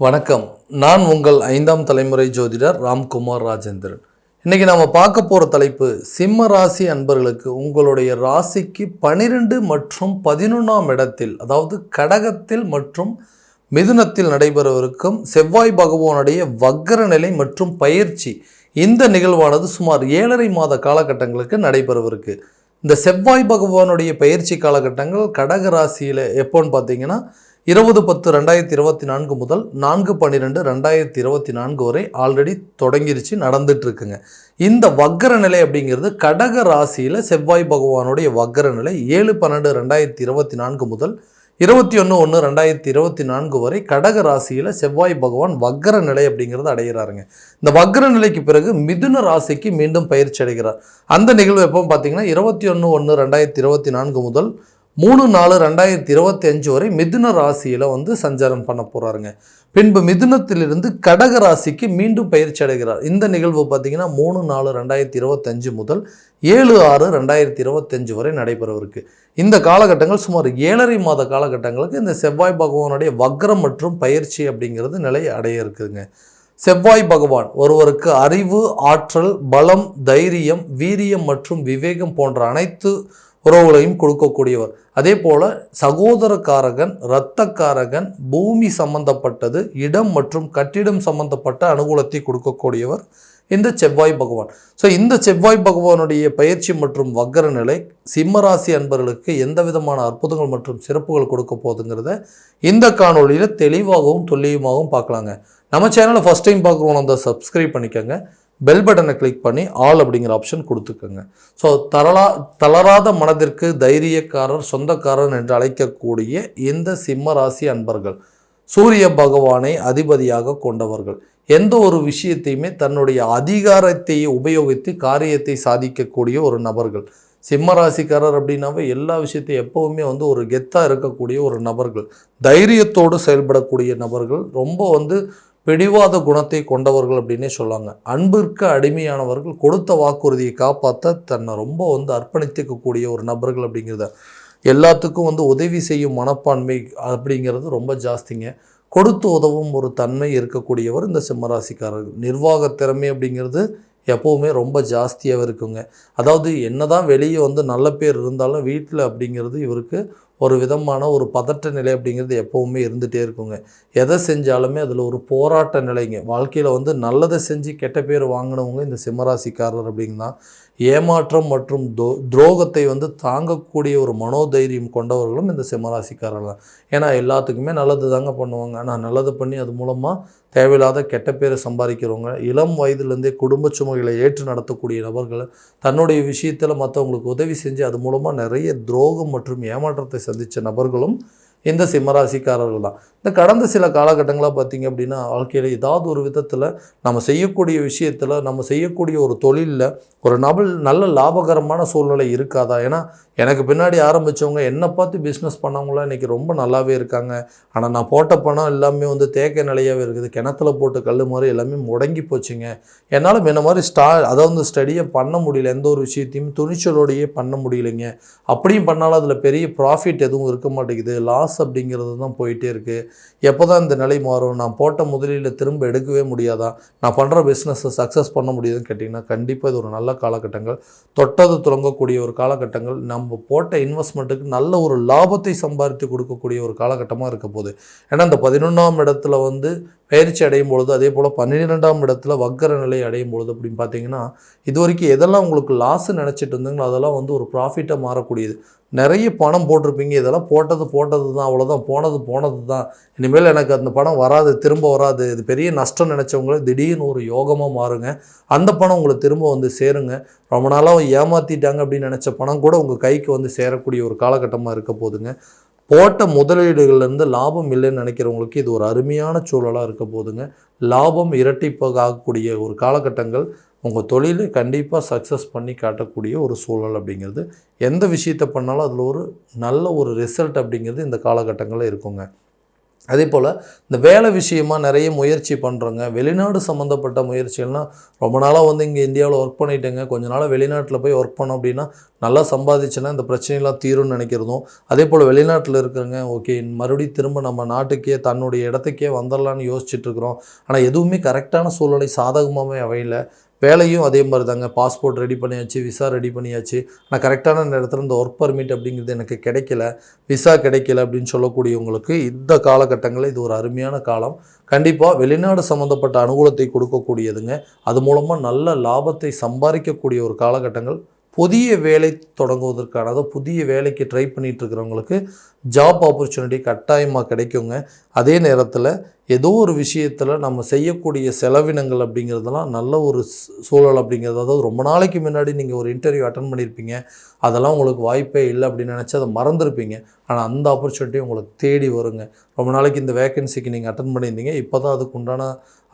வணக்கம். நான் உங்கள் ஐந்தாம் தலைமுறை ஜோதிடர் ராம்குமார் ராஜேந்திரன். இன்னைக்கு நாம் பார்க்க போகிற தலைப்பு சிம்ம ராசி அன்பர்களுக்கு உங்களுடைய ராசிக்கு பனிரெண்டு மற்றும் பதினொன்றாம் இடத்தில் அதாவது கடகத்தில் மற்றும் மிதுனத்தில் நடைபெறவிருக்கும் செவ்வாய் பகவானுடைய வக்கர நிலை மற்றும் பயிற்சி இந்த நிகழ்வானது சுமார் ஏழரை மாத காலகட்டங்களுக்கு நடைபெறவிருக்கு. இந்த செவ்வாய் பகவானுடைய பயிற்சி காலகட்டங்கள் கடக ராசியில் எப்போன்னு பார்த்தீங்கன்னா இருபது பத்து ரெண்டாயிரத்தி இருபத்தி நான்கு முதல் நான்கு பன்னிரெண்டு ரெண்டாயிரத்தி இருபத்தி நான்கு வரை ஆல்ரெடி தொடங்கிருச்சு நடந்துட்டுருக்குங்க. இந்த வக்கர நிலை அப்படிங்கிறது கடக ராசியில் செவ்வாய் பகவானுடைய வக்கர நிலை ஏழு பன்னெண்டு ரெண்டாயிரத்தி இருபத்தி நான்கு முதல் இருபத்தி ஒன்று ஒன்று ரெண்டாயிரத்தி இருபத்தி நான்கு வரை கடக ராசியில் செவ்வாய் பகவான் வக்கர நிலை அப்படிங்கிறத அடைகிறாருங்க. இந்த வக்கர நிலைக்கு பிறகு மிதுன ராசிக்கு மீண்டும் பயிற்சி அடைகிறார். அந்த நிகழ்வு எப்போ பார்த்தீங்கன்னா இருபத்தி ஒன்று ஒன்று ரெண்டாயிரத்தி இருபத்தி நான்கு முதல் மூணு நாலு ரெண்டாயிரத்தி இருபத்தி அஞ்சு வரை மிதுன ராசியில் வந்து சஞ்சாரம் பண்ண போகிறாருங்க பின்பு மிதுனத்திலிருந்து கடக ராசிக்கு மீண்டும் பயிற்சி அடைகிறார். இந்த நிகழ்வு பார்த்தீங்கன்னா மூணு நாலு ரெண்டாயிரத்தி இருபத்தஞ்சு முதல் ஏழு ஆறு ரெண்டாயிரத்தி இருபத்தஞ்சு வரை நடைபெறவிருக்கு. இந்த காலகட்டங்கள் சுமார் ஏழரை மாத காலகட்டங்களுக்கு இந்த செவ்வாய் பகவானுடைய வக்ரம் மற்றும் பயிற்சி அப்படிங்கிறது நிலை அடைய இருக்குதுங்க. செவ்வாய் பகவான் ஒருவருக்கு அறிவு ஆற்றல் பலம் தைரியம் வீரியம் மற்றும் விவேகம் போன்ற அனைத்து உறவுகளையும் கொடுக்கக்கூடியவர். அதே போல சகோதரக்காரகன் இரத்தக்காரகன் பூமி சம்பந்தப்பட்டது இடம் மற்றும் கட்டிடம் சம்பந்தப்பட்ட அனுகூலத்தை கொடுக்கக்கூடியவர் இந்த செவ்வாய் பகவான். ஸோ இந்த செவ்வாய் பகவானுடைய பயிற்சி மற்றும் வக்கர நிலை சிம்மராசி அன்பர்களுக்கு எந்த விதமான அற்புதங்கள் மற்றும் சிறப்புகள் கொடுக்க போகுதுங்கிறத இந்த காணொலியில் தெளிவாகவும் துல்லியமாகவும் பார்க்கலாங்க. நம்ம சேனலை ஃபஸ்ட் டைம் பார்க்குறோம் அந்த சப்ஸ்கிரைப் பண்ணிக்கோங்க. பெல் பட்டனை கிளிக் பண்ணி ஆல் அப்படிங்கிற ஆப்ஷன் கொடுத்துக்கோங்க. ஸோ தளரா தளராத மனதிற்கு தைரியக்காரர் சொந்தக்காரர் என்று அழைக்கக்கூடிய இந்த சிம்ம ராசி அன்பர்கள் சூரிய பகவானை அதிபதியாக கொண்டவர்கள் எந்த ஒரு விஷயத்தையுமே தன்னுடைய அதிகாரத்தை உபயோகித்து காரியத்தை சாதிக்கக்கூடிய ஒரு நபர்கள். சிம்ம ராசிக்காரர் அப்படின்னாவே எல்லா விஷயத்தையும் எப்போவுமே வந்து ஒரு கெத்தாக இருக்கக்கூடிய ஒரு நபர்கள் தைரியத்தோடு செயல்படக்கூடிய நபர்கள் ரொம்ப வந்து பிடிவாத குணத்தை கொண்டவர்கள் அப்படின்னே சொல்லுவாங்க அன்பிற்கு அடிமையானவர்கள் கொடுத்த வாக்குறுதியை காப்பாற்ற தன்னை ரொம்ப வந்து அர்ப்பணித்துக்கக்கூடிய ஒரு நபர்கள் அப்படிங்கிறத. எல்லாத்துக்கும் வந்து உதவி செய்யும் மனப்பான்மை அப்படிங்கிறது ரொம்ப ஜாஸ்திங்க. கொடுத்து உதவும் ஒரு தன்மை இருக்கக்கூடியவர் இந்த சிம்மராசிக்காரர்கள் நிர்வாக திறமை அப்படிங்கிறது எப்போவுமே ரொம்ப ஜாஸ்தியாக இருக்குங்க. அதாவது என்ன தான் வெளியே வந்து நல்ல பேர் இருந்தாலும் வீட்டில் அப்படிங்கிறது இவருக்கு ஒரு விதமான ஒரு பதட்ட நிலை அப்படிங்கிறது எப்போவுமே இருந்துகிட்டே இருக்குங்க. எதை செஞ்சாலுமே அதில் ஒரு போராட்ட நிலைங்க. வாழ்க்கையில் வந்து நல்லதை செஞ்சு கெட்ட பேர் வாங்கினவங்க இந்த சிம்மராசிக்காரர் அப்படிங்கன்னா ஏமாற்றம் மற்றும் தோ துரோகத்தை வந்து தாங்கக்கூடிய ஒரு மனோதைரியம் கொண்டவர்களும் இந்த சிம்மராசிக்காரர் தான். ஏன்னா எல்லாத்துக்குமே நல்லது தாங்க பண்ணுவாங்க. ஆனால் நல்லது பண்ணி அது மூலமாக தேவையில்லாத கெட்ட பேரை சம்பாதிக்கிறவங்க இளம் வயதுலேருந்தே குடும்ப சுமைகளை ஏற்று நடத்தக்கூடிய நபர்கள் தன்னுடைய விஷயத்தில் மற்றவங்களுக்கு உதவி செஞ்சு அது மூலமாக நிறைய துரோகம் மற்றும் ஏமாற்றத்தை சந்தித்த நபர்களும் இந்த சிம்மராசிக்காரர்கள் தான். இந்த கடந்த சில காலகட்டங்களாக பார்த்திங்க அப்படின்னா வாழ்க்கையில் ஏதாவது ஒரு விதத்தில் நம்ம செய்யக்கூடிய விஷயத்தில் நம்ம செய்யக்கூடிய ஒரு தொழிலில் ஒரு நபல் நல்ல லாபகரமான சூழ்நிலை இருக்காதா? ஏன்னா எனக்கு பின்னாடி ஆரம்பித்தவங்க என்னை பார்த்து பிஸ்னஸ் பண்ணவங்களாம் இன்றைக்கி ரொம்ப நல்லாவே இருக்காங்க. ஆனால் நான் போட்ட பணம் எல்லாமே வந்து தேக்க நிலையாகவே இருக்குது. கிணத்துல போட்டு கல் மாதிரி எல்லாமே முடங்கி போச்சுங்க. என்னால் முன்ன மாதிரி ஸ்டா அதாவது ஸ்டடியை பண்ண முடியல. எந்த ஒரு விஷயத்தையும் துணிச்சலோடையே பண்ண முடியலைங்க. அப்படியும் பண்ணாலும் அதில் பெரிய ப்ராஃபிட் எதுவும் இருக்க மாட்டேங்குது. லாஸ் அப்படிங்கிறது தான் போயிட்டே இருக்குது எப்போ தான் இந்த நிலை மாறும்? நான் போட்ட முதலீடு திரும்ப எடுக்கவே முடியாதா? நான் பண்ணுற பிஸ்னஸை சக்ஸஸ் பண்ண முடியுதுன்னு கேட்டிங்கன்னா கண்டிப்பாக இது ஒரு நல்ல காலகட்டங்கள். தொட்டது துறங்கக்கூடிய ஒரு காலகட்டங்கள். நம்ம போட்ட இன்வெஸ்ட்மெண்ட்டுக்கு நல்ல ஒரு லாபத்தை சம்பாதித்து கொடுக்கக்கூடிய ஒரு காலகட்டமாக இருக்க போகுது. ஏன்னா இந்த பதினொன்றாம் இடத்துல வந்து பயிற்சி அடையும் பொழுது அதே போல் பன்னிரெண்டாம் இடத்துல வக்கர நிலை அடையும் பொழுது அப்படின்னு பார்த்தீங்கன்னா இது வரைக்கும் எதெல்லாம் உங்களுக்கு லாஸ் நினச்சிட்டு இருந்தீங்களோ அதெல்லாம் வந்து ஒரு ப்ராஃபிட்டாக மாறக்கூடியது. நிறைய பணம் போட்டிருப்பீங்க. இதெல்லாம் போட்டது போட்டது தான் அவ்வளோதான் போனது போனது தான் இனிமேல் எனக்கு அந்த பணம் வராது திரும்ப வராது. இது பெரிய நஷ்டம் நினச்சவங்கள திடீர்னு ஒரு யோகமாக மாறுங்க. அந்த பணம் உங்களுக்கு திரும்ப வந்து சேருங்க. ரொம்ப நாளாக ஏமாற்றிட்டாங்க அப்படின்னு நினச்ச பணம் கூட உங்கள் கைக்கு வந்து சேரக்கூடிய ஒரு காலகட்டமாக இருக்க போதுங்க. போட்ட முதலீடுகள்லேருந்து லாபம் இல்லைன்னு நினைக்கிறவங்களுக்கு இது ஒரு அருமையான சூழலாக இருக்க போதுங்க. லாபம் இரட்டிப்பாக ஆகக்கூடிய ஒரு காலகட்டங்கள். உங்கள் தொழிலை கண்டிப்பாக சக்ஸஸ் பண்ணி காட்டக்கூடிய ஒரு சூழல் அப்படிங்கிறது எந்த விஷயத்தை பண்ணாலும் அதில் ஒரு நல்ல ஒரு ரிசல்ட் அப்படிங்கிறது இந்த காலகட்டங்களில் இருக்குங்க. அதே போல் இந்த வேலை விஷயமா நிறைய முயற்சி பண்ணுறோங்க. வெளிநாடு சம்மந்தப்பட்ட முயற்சிகள்னால் ரொம்ப நாளாக வந்து இங்கே இந்தியாவில் ஒர்க் பண்ணிட்டேங்க. கொஞ்ச நாளாக வெளிநாட்டில் போய் ஒர்க் பண்ணோம் அப்படின்னா நல்லா சம்பாதிச்சுன்னா இந்த பிரச்சனைலாம் தீரும்னு நினைக்கிறதும். அதே போல் வெளிநாட்டில் இருக்கிறவங்க ஓகே மறுபடியும் திரும்ப நம்ம நாட்டுக்கே தன்னுடைய இடத்துக்கே வந்துடலான்னு யோசிச்சுட்ருக்குறோம் ஆனால் எதுவுமே கரெக்டான சூழ்நிலை சாதகமாகவே அவையில் வேலையும் அதே மாதிரி தாங்க பாஸ்போர்ட் ரெடி பண்ணியாச்சு விசா ரெடி பண்ணியாச்சு. ஆனால் கரெக்டான நேரத்தில் இந்த ஒர்க் பர்மிட் அப்படிங்கிறது எனக்கு கிடைக்கல. விசா கிடைக்கல அப்படின்னு சொல்லக்கூடியவங்களுக்கு இந்த காலகட்டங்களில் இது ஒரு அருமையான காலம். கண்டிப்பாக வெளிநாடு சம்மந்தப்பட்ட அனுகூலத்தை கொடுக்கக்கூடியதுங்க. அது மூலமாக நல்ல லாபத்தை சம்பாதிக்கக்கூடிய ஒரு காலகட்டங்கள் புதிய வேலை தொடங்குவதற்கான அதாவது புதிய வேலைக்கு ட்ரை பண்ணிகிட்டு இருக்கிறவங்களுக்கு ஜாப் ஆப்பர்ச்சுனிட்டி கட்டாயமாக கிடைக்குங்க. அதே நேரத்தில் ஏதோ ஒரு விஷயத்தில் நம்ம செய்யக்கூடிய செலவினங்கள் அப்படிங்கிறதெல்லாம் நல்ல ஒரு சூழல் அப்படிங்கிறது. அதாவது ரொம்ப நாளைக்கு முன்னாடி நீங்கள் ஒரு இன்டர்வியூ அட்டன் பண்ணியிருப்பீங்க அதெல்லாம் உங்களுக்கு வாய்ப்பே இல்லை அப்படின்னு நினச்சி அதை மறந்துருப்பீங்க. ஆனால் அந்த ஆப்பர்ச்சுனிட்டி உங்களுக்கு தேடி வருங்க. ரொம்ப நாளைக்கு இந்த வேகன்சிக்கு நீங்கள் அட்டன் பண்ணியிருந்தீங்க. இப்போ தான் அதுக்கு உண்டான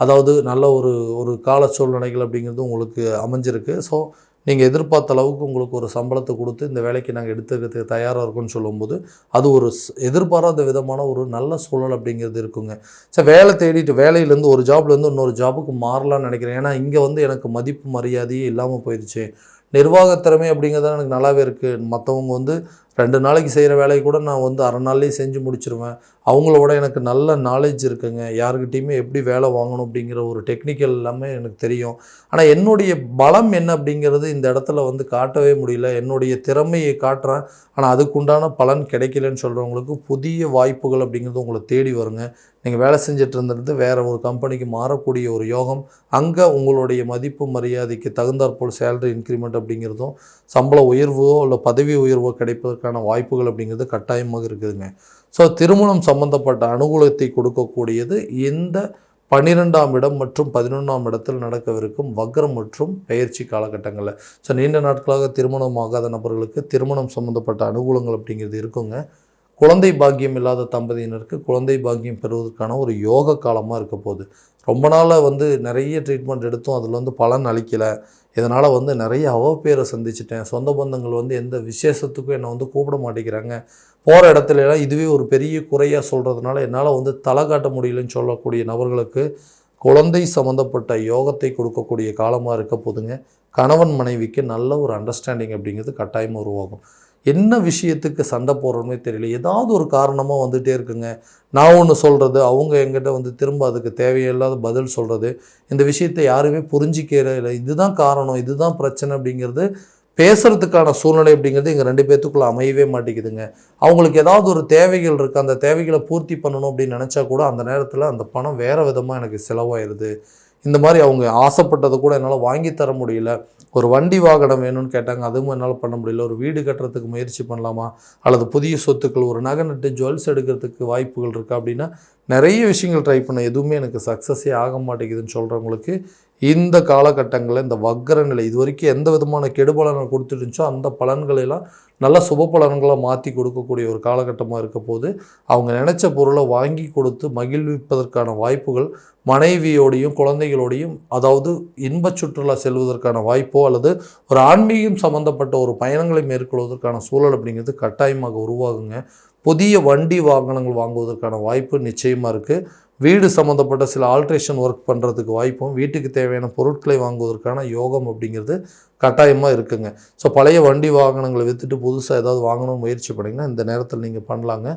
அதாவது நல்ல ஒரு ஒரு கால சூழ்நிலைகள் அப்படிங்கிறது உங்களுக்கு அமைஞ்சிருக்கு. ஸோ நீங்கள் எதிர்பார்த்த அளவுக்கு உங்களுக்கு ஒரு சம்பளத்தை கொடுத்து இந்த வேலைக்கு நாங்கள் எடுத்துக்கிறதுக்கு தயாராக இருக்கோம்னு சொல்லும்போது அது ஒரு எதிர்பாராத விதமான ஒரு நல்ல சூழல் அப்படிங்கிறது இருக்குங்க. சரி வேலை தேடிட்டு வேலையிலேருந்து ஒரு ஜாப்லேருந்து இன்னொரு ஜாபுக்கு மாறலாம்னு நினைக்கிறேன். ஏன்னா இங்கே வந்து எனக்கு மதிப்பு மரியாதையே இல்லாமல் போயிடுச்சு. நிர்வாகத் திறமை அப்படிங்கிறது எனக்கு நல்லாவே இருக்குது மற்றவங்க வந்து ரெண்டு நாளைக்கு செய்கிற வேலையை கூட நான் வந்து அரை நாள்லேயே செஞ்சு முடிச்சிருவேன். அவங்களோட எனக்கு நல்ல நாலேஜ் இருக்குங்க. யாருக்கிட்டேயுமே எப்படி வேலை வாங்கணும் அப்படிங்கிற ஒரு டெக்னிக்கல் எல்லாமே எனக்கு தெரியும். ஆனால் என்னுடைய பலம் என்ன அப்படிங்கிறது இந்த இடத்துல வந்து காட்டவே முடியல. என்னுடைய திறமையை காட்டுறேன். ஆனால் அதுக்குண்டான பலன் கிடைக்கலன்னு சொல்கிறவங்களுக்கு புதிய வாய்ப்புகள் அப்படிங்கிறது உங்களை தேடி வருங்க. நீங்கள் வேலை செஞ்சுட்டு இருந்தது வேறு ஒரு கம்பெனிக்கு மாறக்கூடிய ஒரு யோகம். அங்கே உங்களுடைய மதிப்பு மரியாதைக்கு தகுந்தாற்போல் சேலரி இன்க்ரிமெண்ட் அப்படிங்கிறதும் சம்பள உயர்வோ இல்லை பதவி உயர்வோ கிடைப்பதற்கான வாய்ப்புகள் அப்படிங்கிறது கட்டாயமாக இருக்குதுங்க. ஸோ திருமணம் சம்பந்தப்பட்ட அனுகூலத்தை கொடுக்கக்கூடியது இந்த பன்னிரெண்டாம் இடம் மற்றும் பதினொன்றாம் இடத்தில் நடக்கவிருக்கும் வக்ரம் மற்றும் பயிற்சி காலகட்டங்களில். ஸோ நீண்ட நாட்களாக திருமணம் ஆகாத நபர்களுக்கு திருமணம் சம்பந்தப்பட்ட அனுகூலங்கள் அப்படிங்கிறது இருக்குங்க. குழந்தை பாக்கியம் இல்லாத தம்பதியினருக்கு குழந்தை பாக்கியம் பெறுவதற்கான ஒரு யோக காலமாக இருக்க போகுது. ரொம்ப நாளாக வந்து நிறைய ட்ரீட்மெண்ட் எடுத்தும் அதில் வந்து பலன் அளிக்கலை. இதனால் வந்து நிறைய அவப்பேரை சந்திச்சிட்டேன். சொந்த பந்தங்கள் வந்து எந்த விசேஷத்துக்கும் என்னை வந்து கூப்பிட மாட்டேங்கிறாங்க. போகிற இடத்துலலாம் இதுவே ஒரு பெரிய குறையாக சொல்கிறதுனால என்னால் வந்து தலை காட்ட முடியலன்னு சொல்லக்கூடிய நபர்களுக்கு குழந்தை சம்மந்தப்பட்ட யோகத்தை கொடுக்கக்கூடிய காலமாக இருக்க போதுங்க. கணவன் மனைவிக்கு நல்ல ஒரு அண்டர்ஸ்டாண்டிங் அப்படிங்கிறது கட்டாயமாக உருவாகும். என்ன விஷயத்துக்கு சண்டை போடுறோமே தெரியல. ஏதாவது ஒரு காரணமாக வந்துகிட்டே இருக்குங்க. நான் ஒன்று சொல்கிறது அவங்க எங்கிட்ட வந்து திரும்ப அதுக்கு தேவையில்லாத பதில் சொல்கிறது இந்த விஷயத்தை யாருமே புரிஞ்சிக்கிற இல்லை. இதுதான் காரணம் இதுதான் பிரச்சனை அப்படிங்கிறது பேசுகிறதுக்கான சூழ்நிலை அப்படிங்கிறது எங்கள் ரெண்டு பேர்த்துக்குள்ளே அமையவே மாட்டேங்குதுங்க. அவங்களுக்கு ஏதாவது ஒரு தேவைகள் இருக்குது அந்த தேவைகளை பூர்த்தி பண்ணணும் அப்படின்னு நினச்சா கூட அந்த நேரத்தில் அந்த பணம் வேறு விதமாக எனக்கு செலவாயிடுது இந்த மாதிரி அவங்க ஆசைப்பட்டதை கூட என்னால் வாங்கி தர முடியல. ஒரு வண்டி வாகனம் வேணும்னு கேட்டாங்க அதுவும் என்னால் பண்ண முடியல. ஒரு வீடு கட்டுறதுக்கு முயற்சி பண்ணலாமா? அல்லது புதிய சொத்துக்கள் ஒரு நகை நட்டு ஜுவல்ஸ் எடுக்கிறதுக்கு வாய்ப்புகள் இருக்கா? அப்படின்னா நிறைய விஷயங்கள் ட்ரை பண்ண எதுவுமே எனக்கு சக்ஸஸே ஆக மாட்டேங்குதுன்னு சொல்கிறவங்களுக்கு இந்த காலகட்டங்களில் இந்த வக்கர நிலை இது வரைக்கும் எந்த விதமான கெடுபலனை கொடுத்துருந்துச்சோ அந்த பலன்களையெல்லாம் நல்ல சுப பலன்களாக மாற்றி கொடுக்கக்கூடிய ஒரு காலகட்டமாக இருக்க போது அவங்க நினச்ச பொருளை வாங்கி கொடுத்து மகிழ்விப்பதற்கான வாய்ப்புகள் மனைவியோடையும் குழந்தைகளோடையும் அதாவது இன்பச் சுற்றுலா செல்வதற்கான வாய்ப்போ அல்லது ஒரு ஆன்மீகம் சம்பந்தப்பட்ட ஒரு பயணங்களை மேற்கொள்வதற்கான சூழல் அப்படிங்கிறது கட்டாயமாக உருவாகுங்க. புதிய வண்டி வாகனங்கள் வாங்குவதற்கான வாய்ப்பு நிச்சயமாக இருக்குது வீடு சம்மந்தப்பட்ட சில ஆல்ட்ரேஷன் ஒர்க் பண்ணுறதுக்கு வாய்ப்பும் வீட்டுக்கு தேவையான பொருட்களை வாங்குவதற்கான யோகம் அப்படிங்கிறது கட்டாயமாக இருக்குங்க. ஸோ பழைய வண்டி வாகனங்களை விற்றுட்டு புதுசாக ஏதாவது வாங்கணும்னு முயற்சி பண்ணிங்கன்னா இந்த நேரத்தில் நீங்கள் பண்ணலாங்க.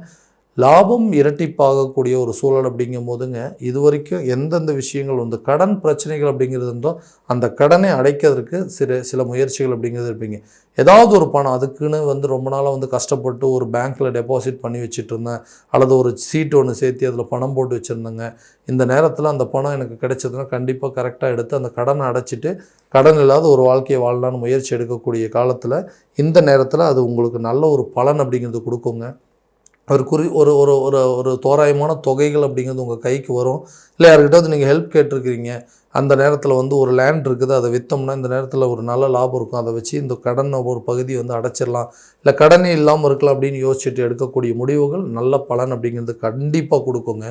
லாபம் இரட்டிப்பாகக்கூடிய ஒரு சூழல் அப்படிங்கும் போதுங்க இது வரைக்கும் எந்தெந்த விஷயங்கள் வந்து கடன் பிரச்சனைகள் அப்படிங்கிறது இருந்தோ அந்த கடனை அடைக்கிறதுக்கு சில சில முயற்சிகள் அப்படிங்கிறது இருப்பீங்க. ஏதாவது ஒரு பணம் அதுக்குன்னு வந்து ரொம்ப நாளாக வந்து கஷ்டப்பட்டு ஒரு பேங்க்கில் டெபாசிட் பண்ணி வச்சுட்டு இருந்தேன் அல்லது ஒரு சீட் ஒன்று சேர்த்து அதில் பணம் போட்டு வச்சுருந்தேங்க. இந்த நேரத்தில் அந்த பணம் எனக்கு கிடைச்சதுன்னா கண்டிப்பாக கரெக்டாக எடுத்து அந்த கடனை அடைச்சிட்டு கடன் இல்லாத ஒரு வாழ்க்கையை வாழலான்னு முயற்சி எடுக்கக்கூடிய காலத்தில் இந்த நேரத்தில் அது உங்களுக்கு நல்ல ஒரு பலன் அப்படிங்கிறது கொடுக்குங்க. ஒரு குறி ஒரு ஒரு ஒரு ஒரு தோராயமான தொகைகள் அப்படிங்கிறது உங்கள் கைக்கு வரும். இல்லை யார்கிட்ட நீங்கள் ஹெல்ப் கேட்டிருக்கிறீங்க. அந்த நேரத்தில் வந்து ஒரு லேண்ட் இருக்குது அதை விற்றோம்னா இந்த நேரத்தில் ஒரு நல்ல லாபம் இருக்கும். அதை வச்சு இந்த கடனை ஒரு பகுதி வந்து அடைச்சிடலாம். இல்லை கடனே இல்லாமல் இருக்கலாம் அப்படின்னு யோசிச்சுட்டு எடுக்கக்கூடிய முடிவுகள் நல்ல பலன் அப்படிங்கிறது கண்டிப்பாக கொடுக்குங்க.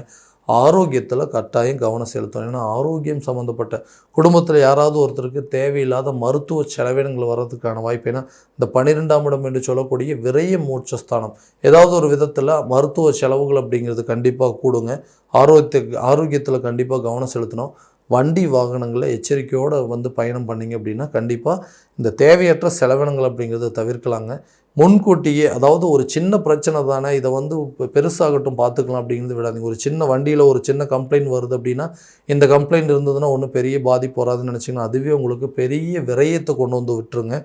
ஆரோக்கியத்தில் கட்டாயம் கவனம் செலுத்தணும். ஏன்னா ஆரோக்கியம் சம்மந்தப்பட்ட குடும்பத்தில் யாராவது ஒருத்தருக்கு தேவையில்லாத மருத்துவ செலவினங்கள் வர்றதுக்கான வாய்ப்பு. ஏன்னா இந்த பன்னிரெண்டாம் இடம் என்று சொல்லக்கூடிய விரைய மூச்சஸ்தானம் ஏதாவது ஒரு விதத்தில் மருத்துவ செலவுகள் அப்படிங்கிறது கண்டிப்பாக கூடுங்க. ஆரோக்கியத்துக்கு ஆரோக்கியத்தில் கண்டிப்பாக கவனம் செலுத்தணும். வண்டி வாகனங்களை எச்சரிக்கையோடு வந்து பயணம் பண்ணிங்க அப்படின்னா கண்டிப்பாக இந்த தேவையற்ற செலவினங்கள் அப்படிங்கிறத தவிர்க்கலாங்க. முன்கூட்டியே அதாவது ஒரு சின்ன பிரச்சனை தானே இதை வந்து இப்போ பெருசாகட்டும் பார்த்துக்கலாம் அப்படிங்கிறது விடாதீங்க. ஒரு சின்ன வண்டியில் ஒரு சின்ன கம்ப்ளைண்ட் வருது அப்படின்னா இந்த கம்ப்ளைண்ட் இருந்ததுன்னா ஒன்றும் பெரிய பாதிப்பு வராதுன்னு நினச்சிங்கன்னா அதுவே உங்களுக்கு பெரிய விரயத்தை கொண்டு வந்து விட்டுருங்க.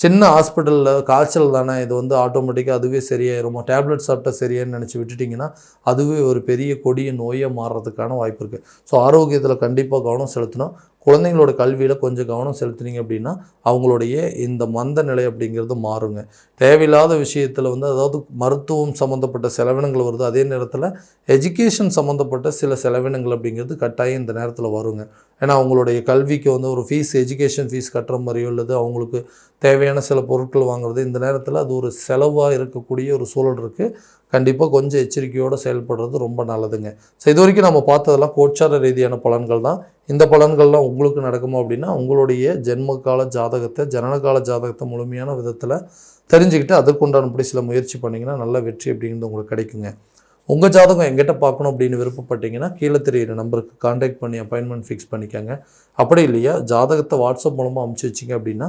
சின்ன ஹாஸ்பிட்டலில் காய்ச்சல் தானே இது வந்து ஆட்டோமேட்டிக்காக அதுவே சரியாயிருமா. டேப்லெட் சாப்பிட்டா சரியான்னு நினச்சி விட்டுட்டிங்கன்னா அதுவே ஒரு பெரிய கொடிய நோயாக மாறுறதுக்கான வாய்ப்பு இருக்குது ஸோ ஆரோக்கியத்தில் கண்டிப்பாக கவனம் செலுத்தணும். குழந்தைங்களோட கல்வியில் கொஞ்சம் கவனம் செலுத்துனீங்க அப்படின்னா அவங்களுடைய இந்த மந்த நிலை அப்படிங்கிறது மாறுங்க. தேவையில்லாத விஷயத்தில் வந்து அதாவது மருத்துவம் சம்மந்தப்பட்ட செலவினங்கள் வருது. அதே நேரத்தில் எஜுகேஷன் சம்மந்தப்பட்ட சில செலவினங்கள் அப்படிங்கிறது கட்டாயம் இந்த நேரத்தில் வருங்க. ஏன்னா அவங்களுடைய கல்விக்கு வந்து ஒரு ஃபீஸ் எஜுகேஷன் ஃபீஸ் கட்டுற மாதிரியோ அல்லது அவங்களுக்கு தேவையான சில பொருட்கள் வாங்குறது இந்த நேரத்தில் அது ஒரு செலவாக இருக்கக்கூடிய ஒரு சூழல் இருக்குது கண்டிப்பாக கொஞ்சம் எச்சரிக்கையோடு செயல்படுறது ரொம்ப நல்லதுங்க. ஸோ இது வரைக்கும் நம்ம பார்த்ததெல்லாம் கோச்சார ரீதியான பலன்கள் தான். இந்த பலன்கள்லாம் உங்களுக்கு நடக்குமா அப்படின்னா உங்களுடைய ஜென்மகால ஜாதகத்தை ஜனனகால ஜாதகத்தை முழுமையான விதத்தில் தெரிஞ்சுக்கிட்டு அதற்குண்டானபடி சில முயற்சி பண்ணிங்கன்னா நல்ல வெற்றி அப்படிங்கிறது உங்களுக்கு கிடைக்குங்க. உங்கள் ஜாதகம் எங்கிட்ட பார்க்கணும் அப்படின்னு விருப்பப்பட்டீங்கன்னா கீழே தெரியிற நம்பருக்கு காண்டாக்ட் பண்ணி அப்பாயின்மெண்ட் ஃபிக்ஸ் பண்ணிக்கோங்க. அப்படி இல்லையா ஜாதகத்தை வாட்ஸ்அப் மூலமாக அமுச்சு வச்சிங்க அப்படின்னா